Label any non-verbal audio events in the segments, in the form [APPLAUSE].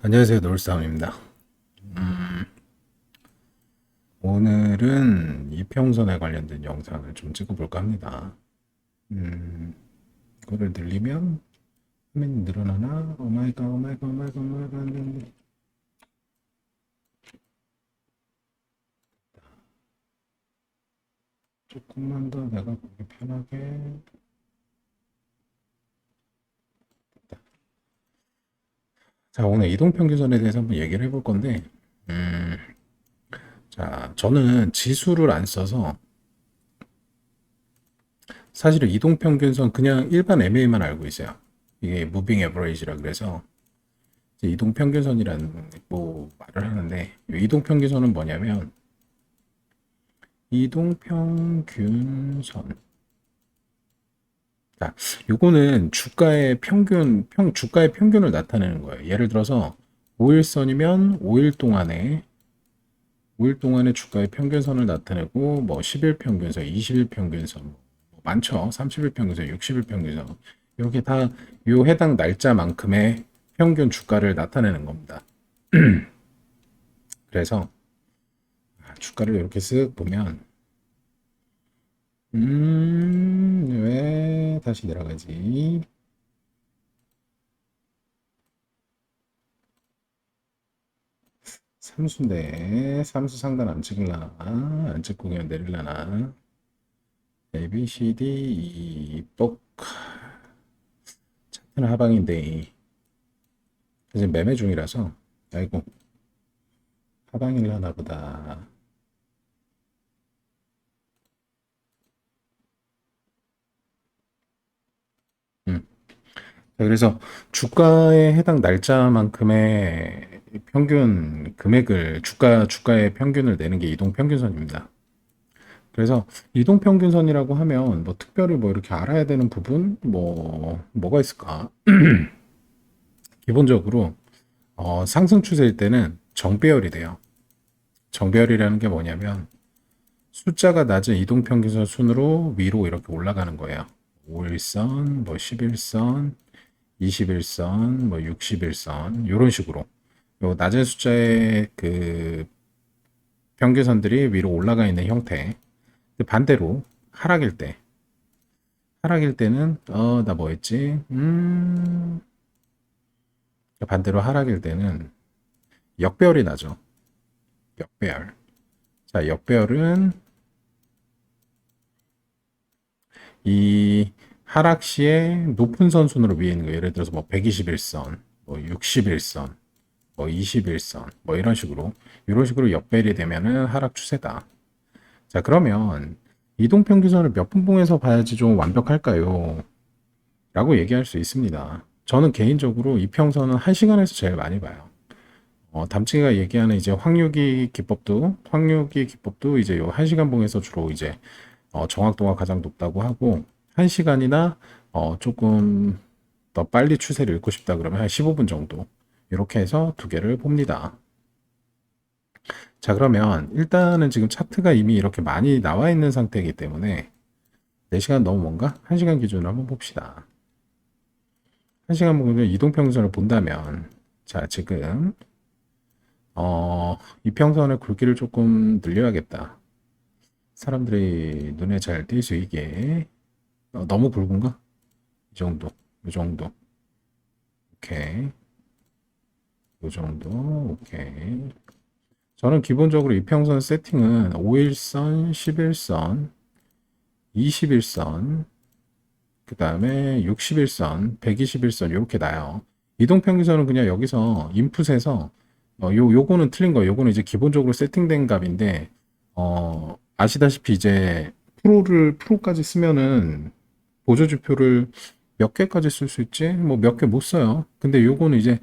안녕하세요. 노을싸움입니다. 음, 오늘은 이평선에 관련된 영상을 좀 찍어볼까 합니다. 음, 이거를 늘리면 화면이 늘어나나? 오마이갓, 오마이갓, 오마이갓, 오마이갓. 조금만 더 내가 보기 편하게. 자, 오늘 이동평균선에 대해서 한번 얘기를 해볼 건데, 음, 자, 저는 지수를 안 써서, 사실은 이동평균선 그냥 일반 MA만 알고 있어요. 이게 무빙 에버리지라 그래서, 이동평균선이라는 뭐 말을 하는데, 이 이동평균선은 뭐냐면, 이동평균선. 자, 요거는 주가의 평균, 평, 주가의 평균을 나타내는 거예요. 예를 들어서 5일선이면 5일 동안에 5일 동안의 주가의 평균선을 나타내고 뭐 10일 평균선, 20일 평균선, 뭐 많죠. 30일 평균선, 60일 평균선. 이렇게 다 요 해당 날짜만큼의 평균 주가를 나타내는 겁니다. [CLEARS THROAT] 그래서 아, 주가를 이렇게 쓱 보면 음, 왜 다시 내려가지? 삼수인데 삼수 상단 안 찍을라나? 안 찍고 그냥 내릴라나? A, B, C, D, E, 뻑. 차트는 하방인데 지금 매매 중이라서 아이고 하방일라나 보다. 음. 자, 그래서 주가에 해당 날짜만큼의 평균 금액을 주가 주가의 평균을 내는 게 이동 평균선입니다. 그래서 이동 평균선이라고 하면 뭐 특별히 뭐 이렇게 알아야 되는 부분 뭐 뭐가 있을까? [CLEARS THROAT] 기본적으로 어, 상승 추세일 때는 정배열이 돼요. 정배열이라는 게 뭐냐면 숫자가 낮은 이동 평균선 순으로 위로 이렇게 올라가는 거예요. 5일선, 뭐 11선, 21선, 뭐 61선 이런 식으로 요 낮은 숫자의 그 평균선들이 위로 올라가 있는 형태. 반대로 하락일 때 하락일 때는 어 나 뭐 했지? 음 반대로 하락일 때는 역배열이 나죠. 역배열. 자, 역배열은 이 하락 시에 높은 선 순으로 위에 있는 거 예를 들어서 뭐 121선, 뭐 61선, 뭐 21선, 뭐 이런 식으로 이런 식으로 역배열이 되면은 하락 추세다. 자, 그러면 이동 평균선을 몇 분봉에서 봐야지 좀 완벽할까요? 라고 얘기할 수 있습니다. 저는 개인적으로 이평선은 1시간에서 제일 많이 봐요. 어, 담치가 얘기하는 이제 확률기 기법도 확률기 기법도 이제 요 1시간 봉에서 주로 이제 어, 정확도가 가장 높다고 하고 1시간이나 어, 조금 더 빨리 추세를 읽고 싶다 그러면 한 15분 정도 이렇게 해서 두 개를 봅니다. 자 그러면 일단은 지금 차트가 이미 이렇게 많이 나와 있는 상태이기 때문에 4시간 너무 뭔가? 1시간 기준으로 한번 봅시다. 1시간 보면 이동평선을 본다면 자 지금 어, 이 평선의 굵기를 조금 늘려야겠다. 사람들이 눈에 잘 띌 수 있게 어, 너무 굵은가? 이 정도, 이 정도. 오케이. 이 정도, 오케이. 저는 기본적으로 이평선 세팅은 5일선, 11선, 21선, 그 다음에 61선, 121선 이렇게 나요. 이동평균선은 그냥 여기서 인풋에서 어, 요 요거는 틀린 거예요. 요거는 이제 기본적으로 세팅된 값인데 어, 아시다시피 이제 프로를 프로까지 쓰면은 보조지표를 몇 개까지 쓸 수 있지? 뭐 몇 개 못 써요. 근데 요거는 이제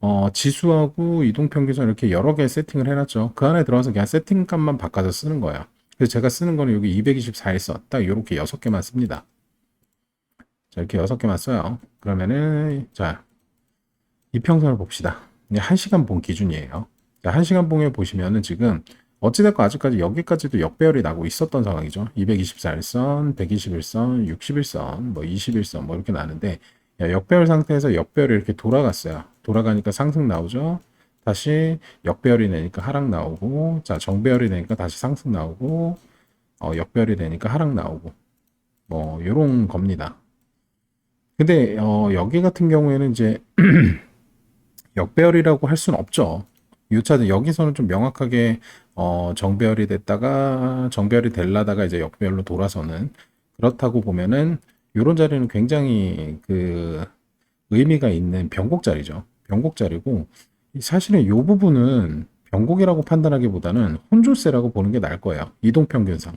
어, 지수하고 이동평균선 이렇게 여러 개 세팅을 해놨죠. 그 안에 들어가서 그냥 세팅값만 바꿔서 쓰는 거예요. 그래서 제가 쓰는 거는 여기 224일선 딱 이렇게 여섯 개만 씁니다. 자, 이렇게 여섯 개만 써요. 그러면은 자, 이평선을 봅시다. 이제 1시간 봉 기준이에요. 자, 1시간 봉에 보시면은 지금 어찌됐건 아직까지 여기까지도 역배열이 나고 있었던 상황이죠. 224일선, 121선, 61선, 뭐 21선 뭐 이렇게 나는데 야, 역배열 상태에서 역배열이 이렇게 돌아갔어요. 돌아가니까 상승 나오죠. 다시 역배열이 되니까 하락 나오고, 자, 정배열이 되니까 다시 상승 나오고, 어, 역배열이 되니까 하락 나오고, 뭐, 요런 겁니다. 근데, 어, 여기 같은 경우에는 이제, [CLEARS THROAT] 역배열이라고 할 수는 없죠. 이 차는 여기서는 좀 명확하게, 어, 정배열이 됐다가, 정배열이 될라다가 이제 역배열로 돌아서는, 그렇다고 보면은, 요런 자리는 굉장히 그, 의미가 있는 변곡 자리죠. 변곡 자리고, 사실은 이 부분은 변곡이라고 판단하기보다는 혼조세라고 보는 게 나을 거예요. 이동평균선.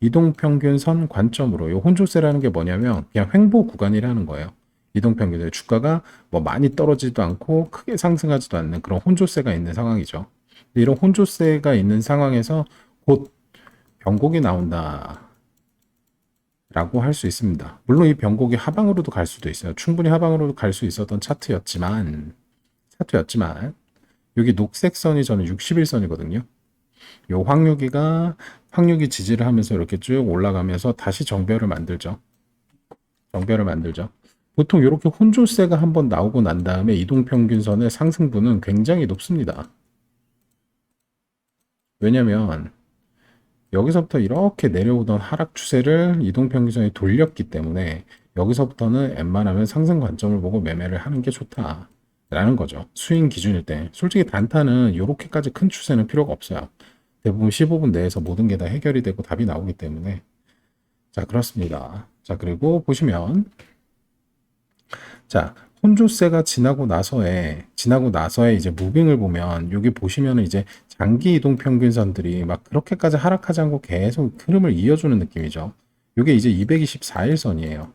이동평균선 관점으로 이 혼조세라는 게 뭐냐면 그냥 횡보 구간이라는 거예요. 이동평균선 주가가 뭐 많이 떨어지도 않고 크게 상승하지도 않는 그런 혼조세가 있는 상황이죠. 이런 혼조세가 있는 상황에서 곧 변곡이 나온다. 라고 할 수 있습니다. 물론 이 변곡이 하방으로도 갈 수도 있어요. 충분히 하방으로 갈수 있었던 차트였지만 차트였지만 여기 녹색 선이 저는 61선이거든요. 요 황유기가 황유기 지지를 하면서 이렇게 쭉 올라가면서 다시 정배를 만들죠. 정배를 만들죠. 보통 이렇게 혼조세가 한번 나오고 난 다음에 이동평균선의 상승분은 굉장히 높습니다. 왜냐면 여기서부터 이렇게 내려오던 하락 추세를 이동평균선이 돌렸기 때문에 여기서부터는 웬만하면 상승 관점을 보고 매매를 하는 게 좋다. 라는 거죠. 스윙 기준일 때. 솔직히 단타는 이렇게까지 큰 추세는 필요가 없어요. 대부분 15분 내에서 모든 게 다 해결이 되고 답이 나오기 때문에. 자, 그렇습니다. 자, 그리고 보시면, 자, 혼조세가 지나고 나서에, 지나고 나서에 이제 무빙을 보면, 여기 보시면은 이제 장기 이동 평균선들이 막 그렇게까지 하락하지 않고 계속 흐름을 이어주는 느낌이죠. 이게 이제 224일선이에요.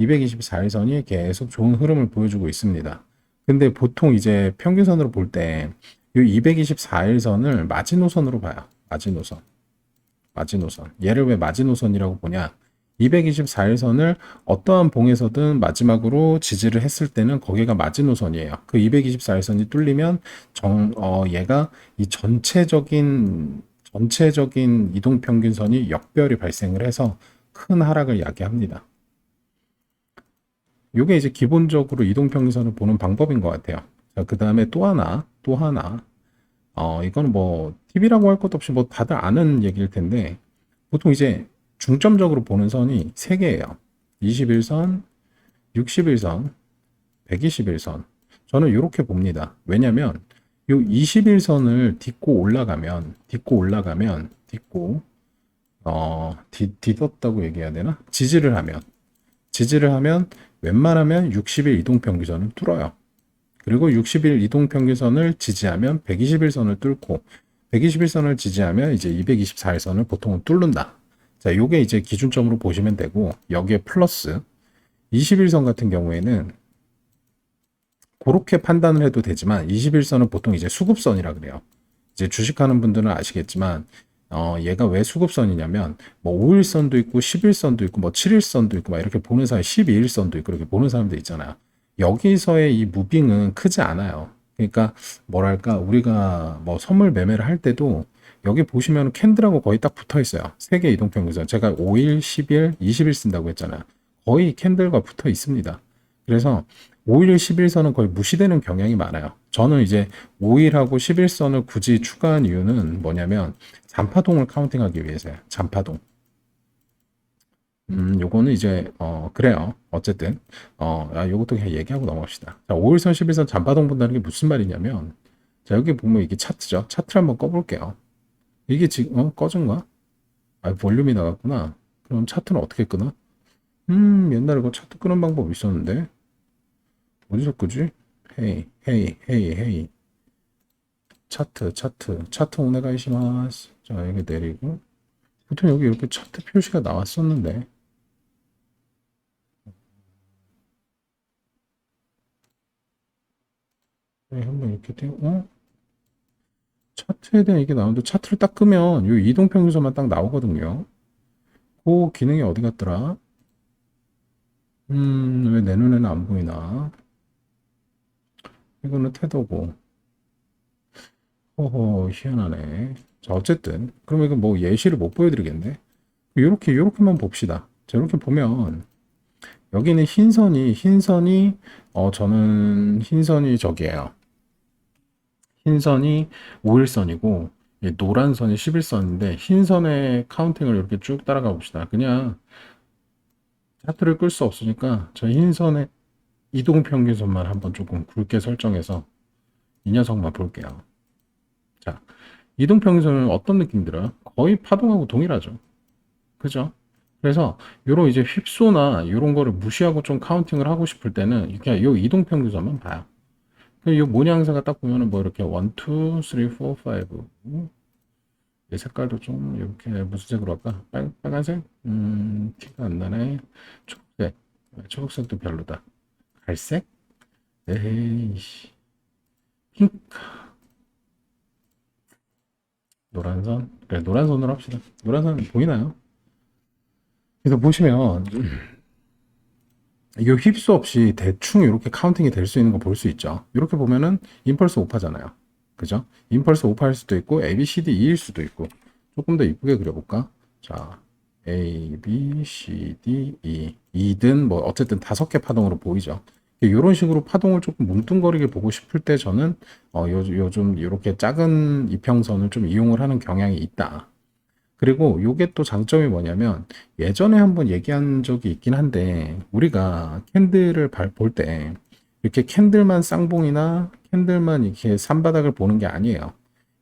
224일선이 계속 좋은 흐름을 보여주고 있습니다. 근데 보통 이제 평균선으로 볼 때 이 224일선을 마지노선으로 봐요. 마지노선. 마지노선. 얘를 왜 마지노선이라고 보냐? 224일선을 어떠한 봉에서든 마지막으로 지지를 했을 때는 거기가 마지노선이에요. 그 224일선이 뚫리면 정, 어, 얘가 이 전체적인, 전체적인 이동평균선이 역별이 발생을 해서 큰 하락을 야기합니다. 요게 이제 기본적으로 이동평균선을 보는 방법인 것 같아요. 자, 그 다음에 또 하나, 또 하나. 어, 이거는 뭐, 팁이라고 할 것도 없이 뭐 다들 아는 얘기일 텐데, 보통 이제 중점적으로 보는 선이 세 개예요. 21선, 61선, 121선. 저는 이렇게 봅니다. 왜냐면, 요 21선을 딛고 올라가면, 딛고 올라가면, 딛고, 어, 딛, 딛었다고 얘기해야 되나? 지지를 하면, 지지를 하면 웬만하면 60일 이동평균선을 뚫어요. 그리고 60일 이동평균선을 지지하면 121선을 뚫고 121선을 지지하면 이제 224일선을 보통은 뚫는다. 자, 요게 이제 기준점으로 보시면 되고 여기에 플러스 21선 같은 경우에는 그렇게 판단을 해도 되지만 21선은 보통 이제 수급선이라 그래요. 이제 주식하는 분들은 아시겠지만 어, 얘가 왜 수급선이냐면, 뭐, 5일선도 있고, 10일선도 있고, 뭐, 7일선도 있고, 막 이렇게 보는 사람, 12일선도 있고, 이렇게 보는 사람들 있잖아요. 여기서의 이 무빙은 크지 않아요. 그러니까, 뭐랄까, 우리가 뭐, 선물 매매를 할 때도, 여기 보시면 캔들하고 거의 딱 붙어 있어요. 세계 이동평균선. 제가 5일, 10일, 20일 쓴다고 했잖아요. 거의 캔들과 붙어 있습니다. 그래서 5일, 11선은 거의 무시되는 경향이 많아요. 저는 이제 5일하고 11선을 굳이 추가한 이유는 뭐냐면 잔파동을 카운팅하기 위해서요. 잔파동. 음, 요거는 이제 어 그래요. 어쨌든 어, 아, 요것도 그냥 얘기하고 넘어갑시다. 자, 5일선, 11선 잔파동 본다는 게 무슨 말이냐면 자, 여기 보면 이게 차트죠. 차트를 한번 꺼 볼게요. 이게 지금 어, 꺼진가? 아, 볼륨이 나갔구나. 그럼 차트는 어떻게 끄나? 음, 옛날에 그 차트 끄는 방법 있었는데 어디서 끄지? 헤이, 헤이, 헤이, 헤이. 차트, 차트, 차트 오네가이시마스. 자, 여기 내리고. 보통 여기 이렇게 차트 표시가 나왔었는데. 네, 한번 이렇게 띄워, 어? 차트에 대한 이게 나오는데 차트를 딱 끄면 이 이동평균선만 딱 나오거든요. 그 기능이 어디 갔더라? 음, 왜 내 눈에는 안 보이나? 이거는 태도고. 허허, 희한하네. 자, 어쨌든. 그러면 이거 뭐 예시를 못 보여드리겠네. 이렇게, 이렇게만 봅시다. 자, 이렇게 보면, 여기는 흰선이 흰선이 어 저는 흰선이 저기예요. 흰선이 5일선이고 노란 선이 11선인데 흰선의 카운팅을 이렇게 쭉 따라가 봅시다. 그냥 차트를 끌 수 없으니까 저 흰선의 이동 평균선만 한번 조금 굵게 설정해서 이 녀석만 볼게요. 자, 이동 평균선은 어떤 느낌 들어요? 거의 파동하고 동일하죠. 그죠? 그래서 요런 이제 휩소나 요런 거를 무시하고 좀 카운팅을 하고 싶을 때는 그냥 요 이동 평균선만 봐요. 이 모양새가 딱 보면은 뭐 이렇게 1, 2, 3, 4, 5. 이 색깔도 좀 이렇게 무슨 색으로 할까? 빨, 빨간색? 음, 티가 안 나네. 초록색. 초록색도 별로다. 갈색? 에이씨. 핑크. 노란선? 그래, 노란선으로 합시다. 노란선 보이나요? 그래서 보시면, 이게 휩수 없이 대충 이렇게 카운팅이 될 수 있는 거 볼 수 있죠. 이렇게 보면은 임펄스 오파잖아요. 그죠? 임펄스 오파일 수도 있고 A, B, C, D, E일 수도 있고 조금 더 이쁘게 그려볼까? 자, A, B, C, D, E 2든 뭐 어쨌든 다섯 개 파동으로 보이죠. 이런 식으로 파동을 조금 뭉뚱거리게 보고 싶을 때 저는 어, 요, 요즘 이렇게 작은 이평선을 좀 이용을 하는 경향이 있다. 그리고 요게 또 장점이 뭐냐면 예전에 한번 얘기한 적이 있긴 한데 우리가 캔들을 볼 때 이렇게 캔들만 쌍봉이나 캔들만 이렇게 산바닥을 보는 게 아니에요.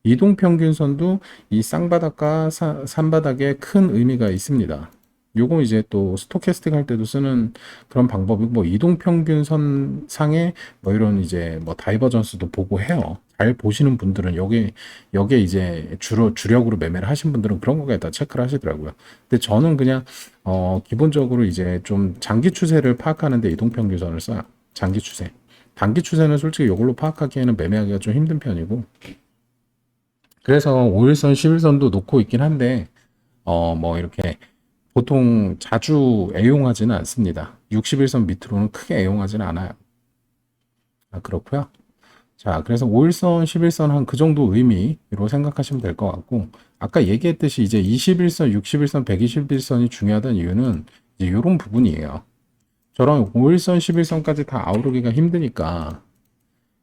이동평균선도 이 쌍바닥과 사, 산바닥에 큰 의미가 있습니다. 요거 이제 또 스토캐스팅 할 때도 쓰는 그런 방법이고 뭐 이동평균선 상에 뭐 이런 이제 뭐 다이버전스도 보고 해요. 잘 보시는 분들은 여기 여기에 이제 주로 주력으로 매매를 하신 분들은 그런 거에다 체크를 하시더라고요. 근데 저는 그냥 어 기본적으로 이제 좀 장기 추세를 파악하는데 이동평균선을 써요. 장기 추세. 단기 추세는 솔직히 이걸로 파악하기에는 매매하기가 좀 힘든 편이고 그래서 5일선, 11선도 놓고 있긴 한데 어 뭐 이렇게 보통 자주 애용하지는 않습니다. 61선 밑으로는 크게 애용하지는 않아요. 아, 그렇고요. 자, 그래서 5일선, 11선 한 그 정도 의미로 생각하시면 될 것 같고, 아까 얘기했듯이 이제 21선, 61선, 121선이 중요하다는 이유는 이제 이런 부분이에요. 저런 5일선, 11선까지 다 아우르기가 힘드니까,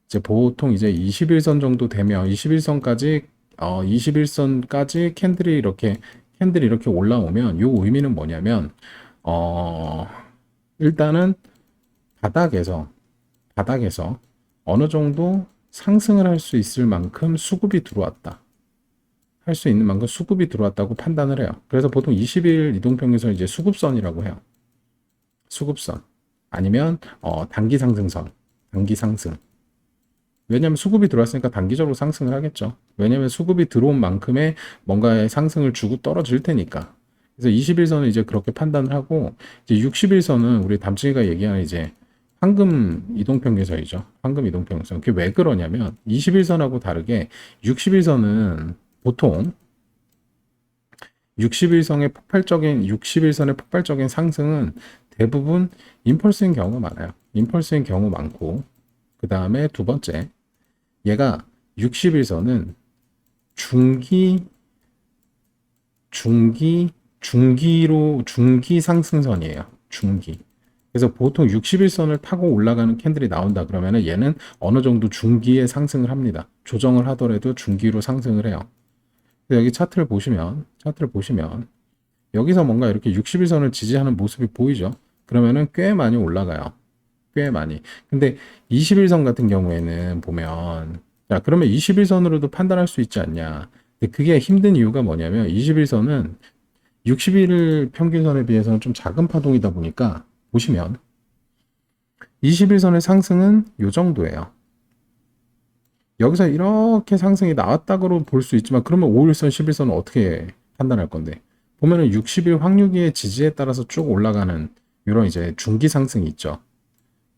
이제 보통 이제 21선 정도 되면 21선까지, 어, 21선까지 캔들이 이렇게 캔들이 이렇게 올라오면 요 의미는 뭐냐면 어 일단은 바닥에서 바닥에서 어느 정도 상승을 할 수 있을 만큼 수급이 들어왔다. 할 수 있는 만큼 수급이 들어왔다고 판단을 해요. 그래서 보통 20일 이동평균선 이제 수급선이라고 해요. 수급선 아니면 어, 단기 상승선, 단기 상승. 왜냐하면 수급이 들어왔으니까 단기적으로 상승을 하겠죠. 왜냐하면 수급이 들어온 만큼의 뭔가의 상승을 주고 떨어질 테니까. 그래서 21선은 이제 그렇게 판단을 하고 이제 61선은 우리 담치기가 얘기하는 이제 황금 이동평균선이죠. 황금 이동평균선. 그게 왜 그러냐면 21선하고 다르게 61선은 보통 61선의 폭발적인 61선의 폭발적인 상승은 대부분 임펄스인 경우가 많아요. 임펄스인 경우 많고 그 다음에 두 번째 얘가 60일선은 중기 중기 중기로 중기 상승선이에요. 중기. 그래서 보통 60일선을 타고 올라가는 캔들이 나온다 그러면은 얘는 어느 정도 중기에 상승을 합니다. 조정을 하더라도 중기로 상승을 해요. 여기 차트를 보시면 차트를 보시면 여기서 뭔가 이렇게 60일선을 지지하는 모습이 보이죠. 그러면은 꽤 많이 올라가요. 꽤 많이. 근데 21선 같은 경우에는 보면 자, 그러면 21선으로도 판단할 수 있지 않냐. 근데 그게 힘든 이유가 뭐냐면 21선은 60일 평균선에 비해서는 좀 작은 파동이다 보니까 보시면 21선의 상승은 요 정도예요. 여기서 이렇게 상승이 나왔다고 볼 수 있지만 그러면 5일선, 11선은 어떻게 판단할 건데? 보면은 60일 확률기의 지지에 따라서 쭉 올라가는 이런 이제 중기 상승이 있죠.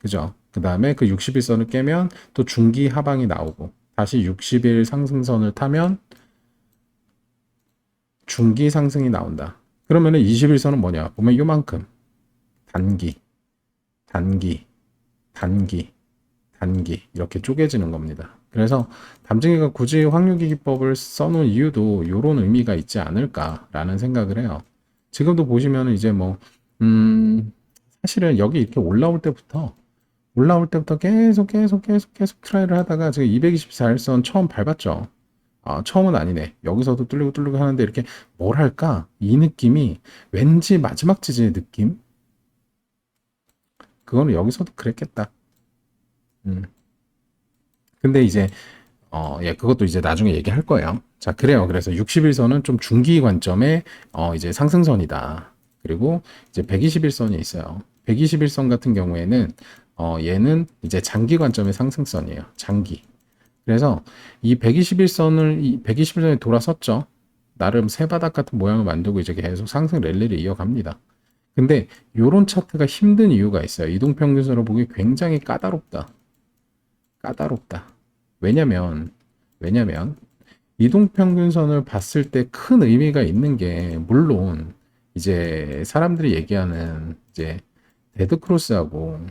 그죠? 그 다음에 그 60일선을 깨면 또 중기 하방이 나오고 다시 60일 상승선을 타면 중기 상승이 나온다. 그러면은 21선은 뭐냐? 보면 요만큼 단기, 단기, 단기, 단기 이렇게 쪼개지는 겁니다. 그래서 담쟁이가 굳이 확률기 기법을 써놓은 이유도 이런 의미가 있지 않을까라는 생각을 해요. 지금도 보시면은 이제 뭐 음, 사실은 여기 이렇게 올라올 때부터 올라올 때부터 계속 계속 계속 계속 트라이를 하다가 지금 224일선 처음 밟았죠. 아, 처음은 아니네. 여기서도 뚫리고 뚫리고 하는데 이렇게 뭘 할까? 이 느낌이 왠지 마지막 지지의 느낌? 그거는 여기서도 그랬겠다. 음. 근데 이제 어, 예, 그것도 이제 나중에 얘기할 거예요. 자, 그래요. 그래서 60일선은 좀 중기 관점의 어, 이제 상승선이다. 그리고 이제 121선이 있어요. 121선 같은 경우에는 어, 얘는 이제 장기 관점의 상승선이에요. 장기. 그래서 이 121선을 이 121선에 돌아섰죠. 나름 세 바닥 같은 모양을 만들고 이제 계속 상승 랠리를 이어갑니다. 근데 요런 차트가 힘든 이유가 있어요. 이동평균선으로 보기 굉장히 까다롭다. 까다롭다. 왜냐면 왜냐면 이동평균선을 봤을 때 큰 의미가 있는 게 물론 이제 사람들이 얘기하는 이제 데드 크로스하고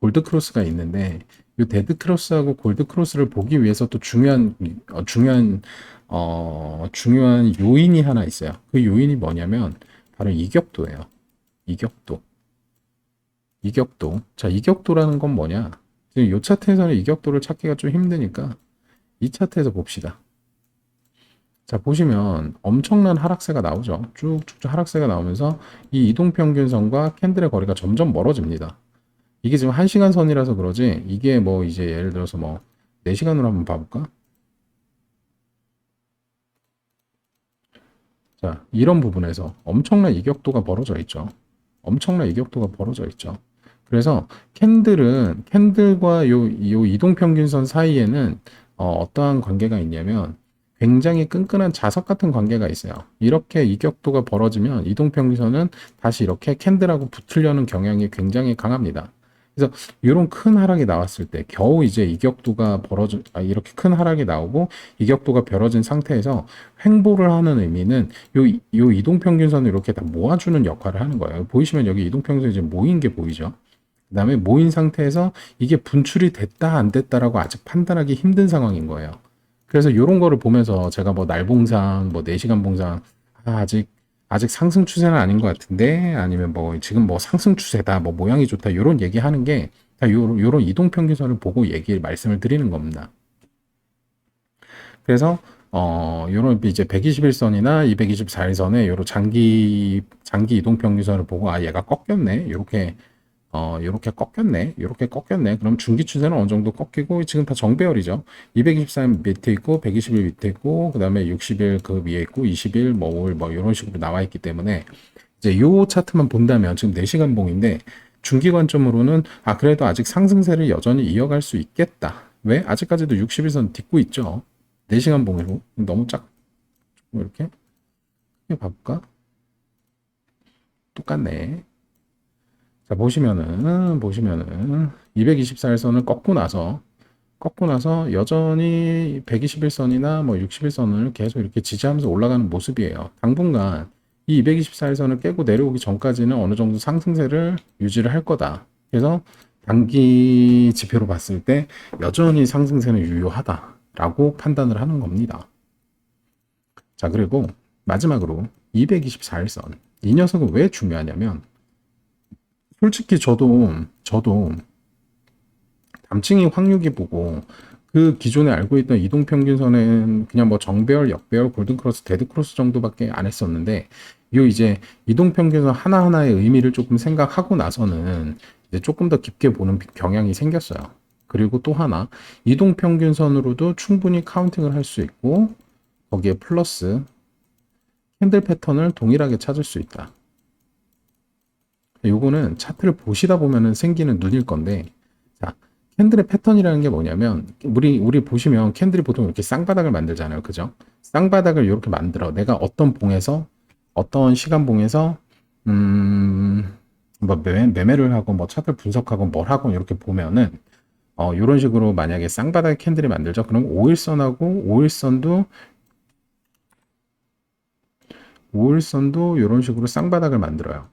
골드 크로스가 있는데 이 데드 크로스하고 골드 크로스를 보기 위해서 또 중요한 어, 중요한 어 중요한 요인이 하나 있어요. 그 요인이 뭐냐면 바로 이격도예요. 이격도. 이격도. 자, 이격도라는 건 뭐냐? 지금 이 차트에서는 이격도를 찾기가 좀 힘드니까 이 차트에서 봅시다. 자, 보시면 엄청난 하락세가 나오죠. 쭉쭉쭉 하락세가 나오면서 이 이동평균선과 캔들의 거리가 점점 멀어집니다. 이게 지금 1시간 선이라서 그러지 이게 뭐 이제 예를 들어서 뭐 4시간으로 한번 봐볼까? 자, 이런 부분에서 엄청난 이격도가 벌어져 있죠. 엄청난 이격도가 벌어져 있죠. 그래서 캔들은 캔들과 요, 요 이동평균선 사이에는 어, 떠한 관계가 있냐면 굉장히 끈끈한 자석 같은 관계가 있어요. 이렇게 이격도가 벌어지면 이동평균선은 다시 이렇게 캔들하고 붙으려는 경향이 굉장히 강합니다. 그래서 이런 큰 하락이 나왔을 때 겨우 이제 이격도가 벌어져 아, 이렇게 큰 하락이 나오고 이격도가 벌어진 상태에서 횡보를 하는 의미는 요, 요 이동평균선을 이렇게 다 모아주는 역할을 하는 거예요. 보이시면 여기 이동평균선이 지금 모인 게 보이죠. 그 다음에 모인 상태에서 이게 분출이 됐다 안 됐다라고 아직 판단하기 힘든 상황인 거예요. 그래서 이런 거를 보면서 제가 뭐 날봉상, 뭐 4시간 봉상, 아, 아직 아직 상승 추세는 아닌 것 같은데 아니면 뭐 지금 뭐 상승 추세다 뭐 모양이 좋다 이런 얘기하는 게 다 요런, 요런 이동 평균선을 보고 얘기 말씀을 드리는 겁니다. 그래서 어 요런 이제 121선이나 224일선에 요런 장기 장기 이동 평균선을 보고 아 얘가 꺾였네 이렇게 어, 요렇게 꺾였네. 요렇게 꺾였네. 그럼 중기 추세는 어느 정도 꺾이고 지금 다 정배열이죠. 223 밑에 있고 121 밑에 있고 그다음에 60일 그 위에 있고 20일 뭐 5일 뭐 이런 식으로 나와 있기 때문에 이제 요 차트만 본다면 지금 4시간 봉인데 중기 관점으로는 아 그래도 아직 상승세를 여전히 이어갈 수 있겠다. 왜? 아직까지도 60일선 딛고 있죠. 4시간 봉으로 너무 작 이렇게 이렇게 봐볼까? 똑같네. 자, 보시면은, 보시면은, 224일선을 꺾고 나서, 꺾고 나서 여전히 121선이나 뭐 61선을 계속 이렇게 지지하면서 올라가는 모습이에요. 당분간 이 224일선을 깨고 내려오기 전까지는 어느 정도 상승세를 유지를 할 거다. 그래서 단기 지표로 봤을 때 여전히 상승세는 유효하다라고 판단을 하는 겁니다. 자, 그리고 마지막으로 224일선. 이 녀석은 왜 중요하냐면 솔직히 저도 저도 담칭이 확률기 보고 그 기존에 알고 있던 이동 평균선은 그냥 뭐 정배열, 역배열, 골든 크로스, 데드 크로스 정도밖에 안 했었는데 요 이제 이동 평균선 하나하나의 의미를 조금 생각하고 나서는 이제 조금 더 깊게 보는 경향이 생겼어요. 그리고 또 하나 이동 평균선으로도 충분히 카운팅을 할 수 있고 거기에 플러스 캔들 패턴을 동일하게 찾을 수 있다. 요거는 차트를 보시다 보면은 생기는 눈일 건데, 자, 캔들의 패턴이라는 게 뭐냐면, 우리, 우리 보시면 캔들이 보통 이렇게 쌍바닥을 만들잖아요. 그죠? 쌍바닥을 이렇게 만들어. 내가 어떤 봉에서, 어떤 시간 봉에서, 음, 뭐 매매, 매매를 하고, 뭐 차트를 분석하고, 뭘 하고, 이렇게 보면은, 어, 요런 식으로 만약에 쌍바닥의 캔들이 만들죠. 그럼 5일선하고 5일선도 5일선도 이런 식으로 쌍바닥을 만들어요.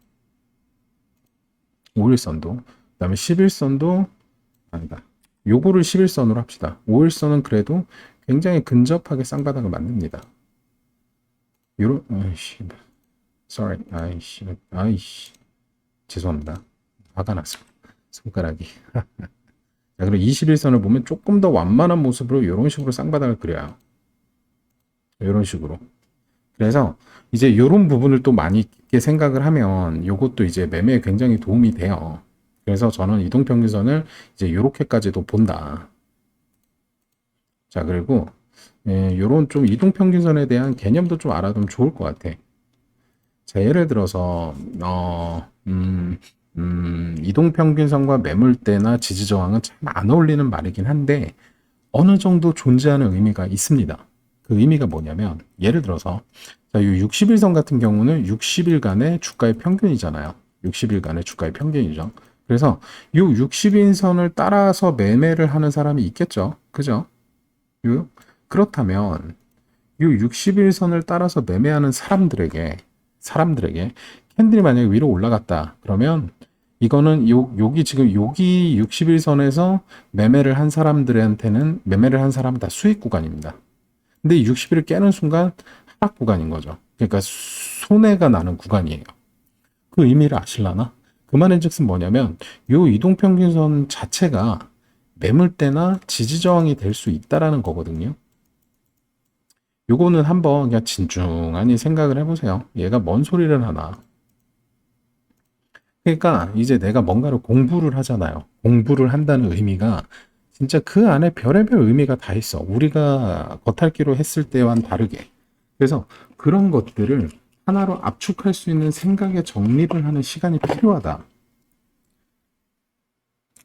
5일선도 그 다음에 10일선도 아니다 요거를 11선으로 합시다 5일선은 그래도 굉장히 근접하게 쌍바닥을 만듭니다 요런 아이씨 sorry 아이씨 아이씨 죄송합니다. 화가 났어. 손가락이. [LAUGHS] 자, 그리고 21선을 보면 조금 더 완만한 모습으로 이런 식으로 쌍바닥을 그려요. 이런 식으로. 그래서 이제 이런 부분을 또 많이 깊게 생각을 하면 이것도 이제 매매에 굉장히 도움이 돼요. 그래서 저는 이동평균선을 이제 이렇게까지도 본다. 자, 그리고 예, 요런 좀 이동평균선에 대한 개념도 좀 알아두면 좋을 것 같아. 자, 예를 들어서, 어, 음, 음, 이동평균선과 매물대나 지지저항은 참 안 어울리는 말이긴 한데, 어느 정도 존재하는 의미가 있습니다. 그 의미가 뭐냐면, 예를 들어서, 자, 이 60일선 같은 경우는 60일간의 주가의 평균이잖아요. 60일간의 주가의 평균이죠. 그래서 이 60일선을 따라서 매매를 하는 사람이 있겠죠. 그죠? 요- 그렇다면 이 60일선을 따라서 매매하는 사람들에게 사람들에게 캔들이 만약에 위로 올라갔다. 그러면 이거는 요, 여기 지금 여기 60일선에서 매매를 한 사람들한테는 매매를 한 사람은 다 수익 구간입니다. 근데 60일을 깨는 순간 하락 구간인 거죠. 그러니까 손해가 나는 구간이에요. 그 의미를 아실라나? 그 말인 즉슨 뭐냐면 요 이동평균선 자체가 매물대나 지지저항이 될 수 있다라는 거거든요. 요거는 한번 그냥 진중하니 생각을 해보세요. 얘가 뭔 소리를 하나. 그러니까 이제 내가 뭔가를 공부를 하잖아요. 공부를 한다는 의미가 진짜 그 안에 별의별 의미가 다 있어. 우리가 겉핥기로 했을 때와는 다르게. 그래서 그런 것들을 하나로 압축할 수 있는 생각의 정리를 하는 시간이 필요하다.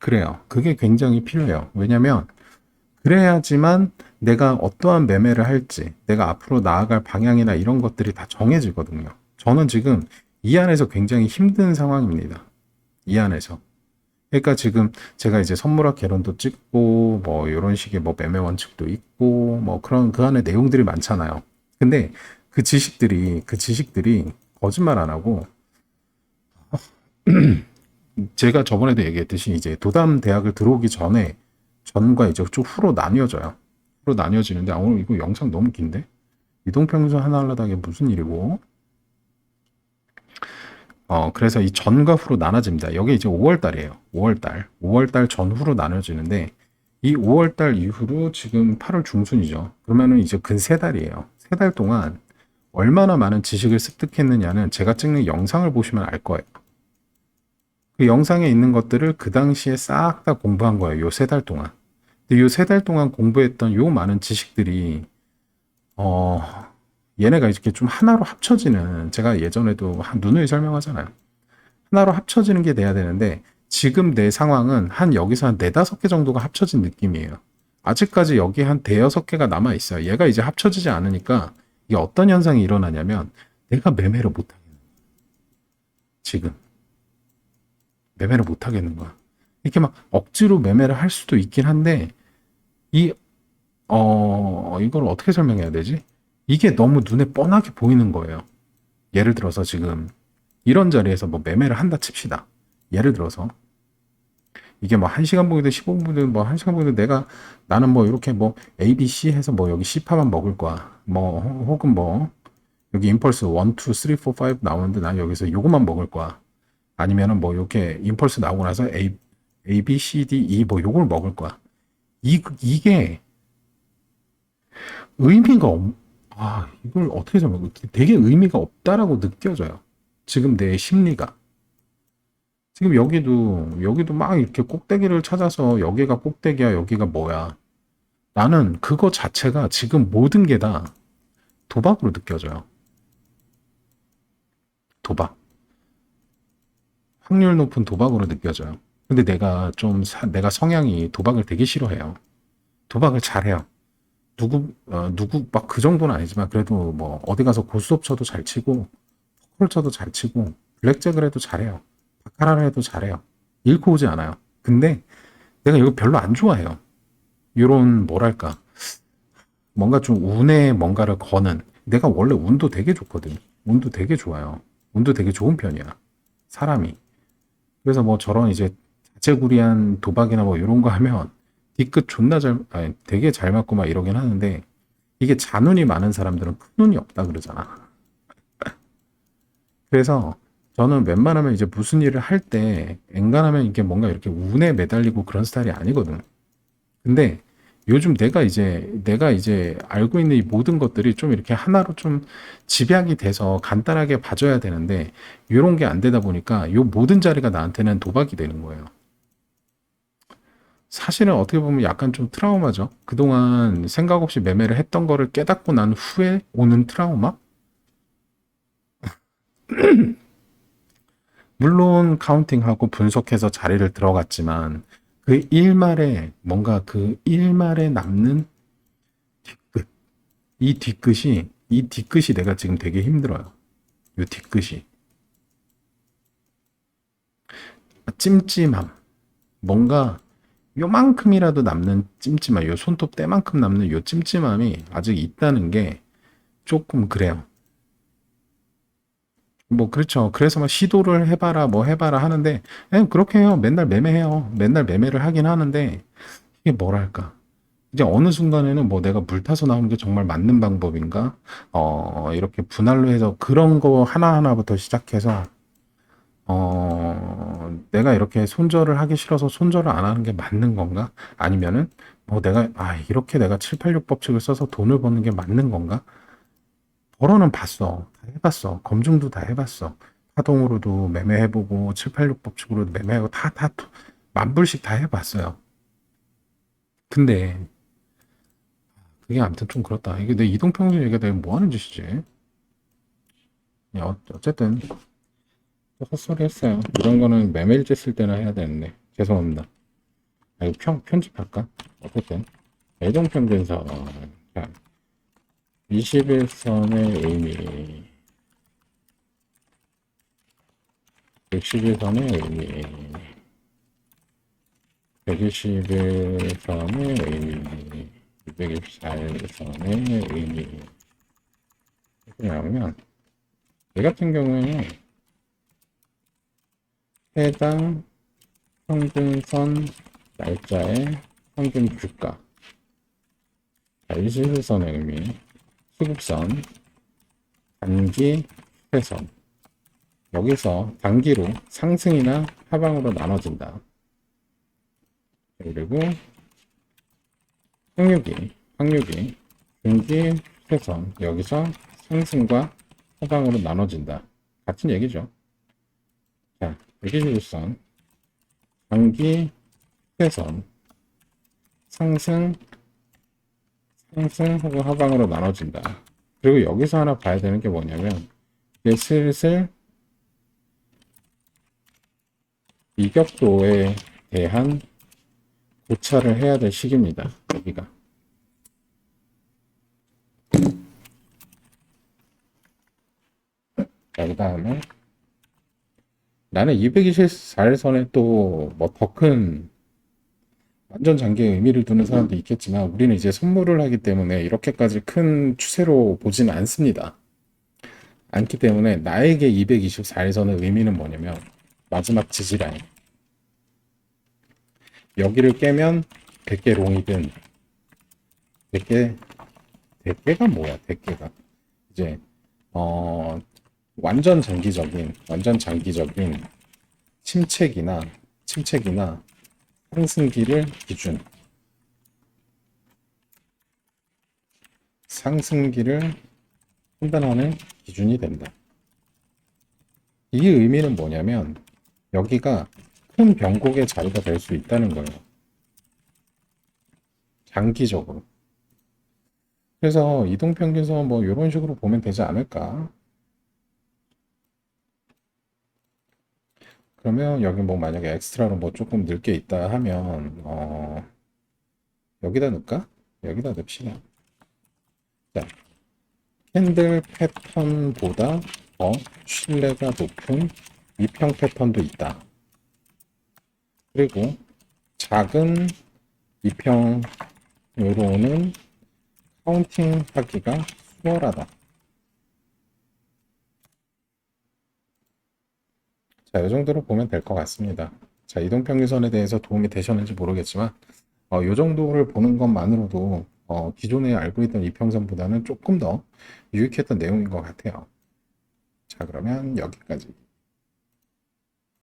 그래요. 그게 굉장히 필요해요. 왜냐면 그래야지만 내가 어떠한 매매를 할지, 내가 앞으로 나아갈 방향이나 이런 것들이 다 정해지거든요. 저는 지금 이 안에서 굉장히 힘든 상황입니다. 이 안에서. 그러니까 지금 제가 이제 선물학 개론도 찍고 뭐 이런 식의 뭐 매매 원칙도 있고 뭐 그런 그 안에 내용들이 많잖아요. 근데 그 지식들이 그 지식들이 거짓말 안 하고 [CLEARS THROAT] 제가 저번에도 얘기했듯이 이제 도담 대학을 들어오기 전에 전과 이제 쭉 후로 나뉘어져요. 후로 나뉘어지는데 아 오늘 이거 영상 너무 긴데 이동평균선 하나 하려다 이게 무슨 일이고 어 그래서 이 전과 후로 나눠집니다. 여기 이제 5월 달이에요. 5월 달 5월 달 전후로 나눠지는데 이 5월 달 이후로 지금 8월 중순이죠. 그러면은 이제 근 세 달이에요. 세 달 동안 얼마나 많은 지식을 습득했느냐는 제가 찍는 영상을 보시면 알 거예요. 그 영상에 있는 것들을 그 당시에 싹 다 공부한 거예요. 요 세 달 동안. 근데 요 세 달 동안 공부했던 요 많은 지식들이 어 얘네가 이렇게 좀 하나로 합쳐지는 제가 예전에도 한 누누이 설명하잖아요. 하나로 합쳐지는 게 돼야 되는데 지금 내 상황은 한 여기서 한 네다섯 개 정도가 합쳐진 느낌이에요. 아직까지 여기 한 대여섯 개가 남아 있어요. 얘가 이제 합쳐지지 않으니까 이게 어떤 현상이 일어나냐면 내가 매매를 못 하겠는 거야. 지금 매매를 못 하겠는 거야. 이렇게 막 억지로 매매를 할 수도 있긴 한데 이 어, 이걸 어떻게 설명해야 되지? 이게 너무 눈에 뻔하게 보이는 거예요. 예를 들어서 지금 이런 자리에서 뭐 매매를 한다 칩시다. 예를 들어서 이게 뭐 1시간 보이든 15분 보이든 뭐 1시간 보이든 내가 나는 뭐 이렇게 뭐 A, B, C 해서 뭐 여기 C파만 먹을 거야. 뭐 혹- 혹은 뭐 여기 임펄스 1, 2, 3, 4, 5 나오는데 난 여기서 요것만 먹을 거야. 아니면은 뭐 이렇게 임펄스 나오고 나서 A, A, B, C, D, E 뭐 요걸 먹을 거야. 이, 이게 의미가 없, 아, 이걸 어떻게 설명, 되게 의미가 없다라고 느껴져요. 지금 내 심리가. 지금 여기도, 여기도 막 이렇게 꼭대기를 찾아서 여기가 꼭대기야, 여기가 뭐야. 나는 그거 자체가 지금 모든 게 다 도박으로 느껴져요. 도박. 확률 높은 도박으로 느껴져요. 근데 내가 좀, 사- 내가 성향이 도박을 되게 싫어해요. 도박을 잘해요. 누구, 어, 누구, 막 그 정도는 아니지만 그래도 뭐 어디 가서 고스톱 쳐도 잘 치고, 포커를 쳐도 잘 치고, 블랙잭을 해도 잘해요. 바카라를 해도 잘해요. 잃고 오지 않아요. 근데 내가 이거 별로 안 좋아해요. 요런, 뭐랄까. 뭔가 좀 운에 뭔가를 거는, 내가 원래 운도 되게 좋거든. 운도 되게 좋아요. 운도 되게 좋은 편이야. 사람이. 그래서 뭐 저런 이제 자체구리한 도박이나 뭐 이런 거 하면 뒤끝 존나 잘, 아니, 되게 잘 맞고 막 이러긴 하는데, 이게 잔운이 많은 사람들은 큰 운이 없다 그러잖아. [LAUGHS] 그래서 저는 웬만하면 이제 무슨 일을 할때 엔간하면 이게 뭔가 이렇게 운에 매달리고 그런 스타일이 아니거든. 근데 요즘 내가 이제 내가 이제 알고 있는 이 모든 것들이 좀 이렇게 하나로 좀 집약이 돼서 간단하게 봐줘야 되는데 이런 게 안 되다 보니까 요 모든 자리가 나한테는 도박이 되는 거예요. 사실은 어떻게 보면 약간 좀 트라우마죠. 그동안 생각 없이 매매를 했던 거를 깨닫고 난 후에 오는 트라우마? [CLEARS THROAT] 물론 카운팅하고 분석해서 자리를 들어갔지만 그 일말에 뭔가 그 일말에 남는 뒤끝 이 뒤끝이 이 뒤끝이 내가 지금 되게 힘들어요. 이 뒤끝이 찜찜함 뭔가 요만큼이라도 남는 찜찜함 요 손톱 때만큼 남는 요 찜찜함이 아직 있다는 게 조금 그래요. 뭐 그렇죠. 그래서 막 시도를 해봐라 뭐 해봐라 하는데 그냥 그렇게 해요. 맨날 매매해요. 맨날 매매를 하긴 하는데 이게 뭐랄까. 이제 어느 순간에는 뭐 내가 물 타서 나오는 게 정말 맞는 방법인가? 어, 이렇게 분할로 해서 그런 거 하나하나부터 시작해서 어, 내가 이렇게 손절을 하기 싫어서 손절을 안 하는 게 맞는 건가? 아니면은 뭐 내가 아, 이렇게 내가 786 법칙을 써서 돈을 버는 게 맞는 건가? 벌어는 봤어. 다 해봤어. 검증도 다 해봤어. 파동으로도 매매해보고 786 법칙으로도 매매하고 다, 다, 만불씩 다 해봤어요. 근데 그게 아무튼 좀 그렇다. 이게 내 이동평균 얘기가 내가 뭐 하는 짓이지? 야, 어- 어쨌든 헛소리 했어요. 이런 거는 매매일지 쓸 때나 해야 되는데. 죄송합니다. 아, 이거 편, 편집할까? 어쨌든. 이동평균선 자, 21선의 의미. 61선의 의미. 121선의 의미. 224선의 의미. 뭐냐면 이 같은 경우에는 해당 평균선 날짜의 평균 주가 자, 21선의 의미 수급선, 단기 회선. 여기서 단기로 상승이나 하방으로 나눠진다. 그리고 확률기, 확률기, 중기 회선. 여기서 상승과 하방으로 나눠진다. 같은 얘기죠. 자, 일기주선, 단기 회선, 상승, 상승 혹은 하방으로 나눠진다. 그리고 여기서 하나 봐야 되는 게 뭐냐면 이제 슬슬 이격도에 대한 고찰을 해야 될 시기입니다. 여기가. 자, 그 다음에 나는 224일선에 또 뭐 더 큰 완전 장기에 의미를 두는 사람도 있겠지만 우리는 이제 선물을 하기 때문에 이렇게까지 큰 추세로 보지는 않습니다. 않기 때문에 나에게 224일선의 의미는 뭐냐면 마지막 지지라인 여기를 깨면 100개 롱이든 100개 100개가 뭐야 100개가 이제 어 완전 장기적인 완전 장기적인 침체기나 침체기나 상승기를 기준 상승기를 판단하는 기준이 된다. 이 의미는 뭐냐면 여기가 큰 변곡의 자리가 될 수 있다는 거예요. 장기적으로. 그래서 이동평균선 뭐 이런 식으로 보면 되지 않을까? 그러면 여기 뭐 만약에 엑스트라로 뭐 조금 넣을 게 있다 하면 어 여기다 넣을까? 여기다 넣읍시다. 자, 캔들 패턴보다 더 신뢰가 높은 이평 패턴도 있다. 그리고 작은 이평으로는 카운팅 하기가 수월하다. 자, 이 정도로 보면 될 것 같습니다. 자, 이동평균선에 대해서 도움이 되셨는지 모르겠지만, 어, 이 정도를 보는 것만으로도 어, 기존에 알고 있던 이평선보다는 조금 더 유익했던 내용인 것 같아요. 자, 그러면 여기까지.